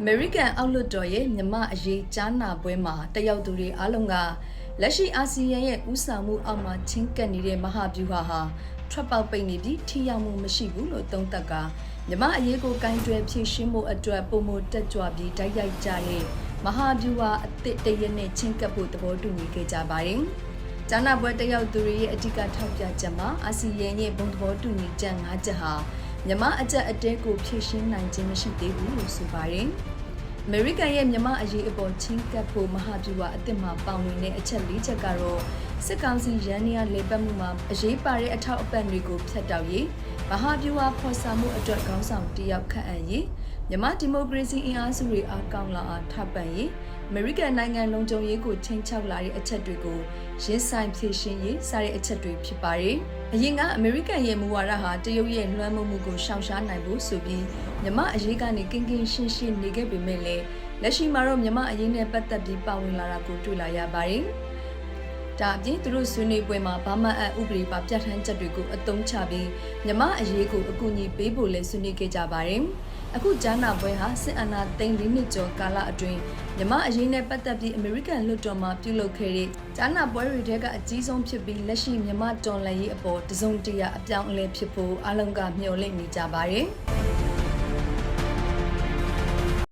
အမေရိကန်အောက်လွှတ်တော်ရဲ့မြမအရေးကြားနာပွဲမှာတက်ရောက်သူတွေအားလုံးကလက်ရှိအာဆီယံရဲ့ဥဆောင်မှုအောက်မှာချင်းကပ်နေတဲ့မဟာဗျူဟာဟာထွက်ပေါက်ပိတ်နေပြီးထိရောက်မှုမရှိဘူးလို့သုံးသပ်ကမြမအရေးကိုကင်တွယ်ဖြည့်ရှင်းမှုအတွက်ပုံမတက်ကြွပြီးတိုက်ရိုက်ကြတဲ့မဟာဗျူဟာအသစ်တရနဲ့ချင်းကပ်ဖို့သဘောတူညီခဲ့ကြပါတယ်။ဂျာနာပွဲတက်ရောက်သူတွေရဲ့အဓိကထောက်ပြချက်မှာအာဆီယံရဲ့ဘုံသဘောတူညီချက်၅ချက်ဟာ မြမအကြက်အတဲကိုဖြည့်ရှင်းနိုင်ခြင်းမရှိသေးဘူးလို့ဆိုပါတယ်။အမေရိကန်ရဲ့မြမအရေးအပေါ်ချင်းကပ်ဖို့မဟာဗျူဟာအသစ်မှာပါဝင်တဲ့အချက်၄ချက်ကတော့စစ်ကောင်စီရန်နေရလေပတ်မှုမှာအရေးပါတဲ့အထောက်အပံ့တွေကိုဖျက်တောက်ရေးမဟာဗျူဟာဖော်ဆောင်မှုအတွက်ခေါင်းဆောင်တယောက်ခန့်အပ်ရေးမြမဒီမိုကရေစီအင်အားစုတွေအားကောင်းလာအောင်ထပ်ပံ့ရေးအမေရိကန်နိုင်ငံလုံခြုံရေးကိုချိန်ချောက်လာတဲ့အချက်တွေကိုရင်းဆိုင်ဖြည့်ရှင်းရေးစတဲ့အချက်တွေဖြစ်ပါတယ်။အရင်ကအမေရိကန်ရဲ့မူဝါဒဟာတရုတ်ရဲ့လွှမ်းမိုးမှုကိုရှောင်ရှားနိုင်ဖို့ဆိုပြီးမြမအရေးကနေကင်းကင်းရှင်းရှင်းနေခဲ့ပေမဲ့လည်းလက်ရှိမှာတော့မြမအရေးနဲ့ပတ်သက်ပြီးပါဝင်လာတာကိုတွေ့လာရပါတယ်။ဒါအပြင်သူတို့ဆွေးနွေးပွဲမှာဘာမှအဥပဒေပါပြဋ္ဌာန်းချက်တွေကိုအသုံးချပြီးမြမအရေးကိုအကူအညီပေးဖို့လည်းဆွေးနွေးခဲ့ကြပါတယ်။ အခုဂျာနာပွဲဟာစစ်အာဏာသိမ်း၄နှစ်ကျော်ကာလအတွင်းမြမအရေးနဲ့ပတ်သက်ပြီးအမေရိကန်လွှတ်တော်မှာပြုလုပ်ခဲ့တဲ့ဂျာနာပွဲတွေထဲကအကြီးဆုံးဖြစ်ပြီးလက်ရှိမြမတော်လှန်ရေးအပေါ်တစုံတရာအပြောင်းအလဲဖြစ်ဖို့အလုံးကမျှော်လင့်နေကြပါတယ်။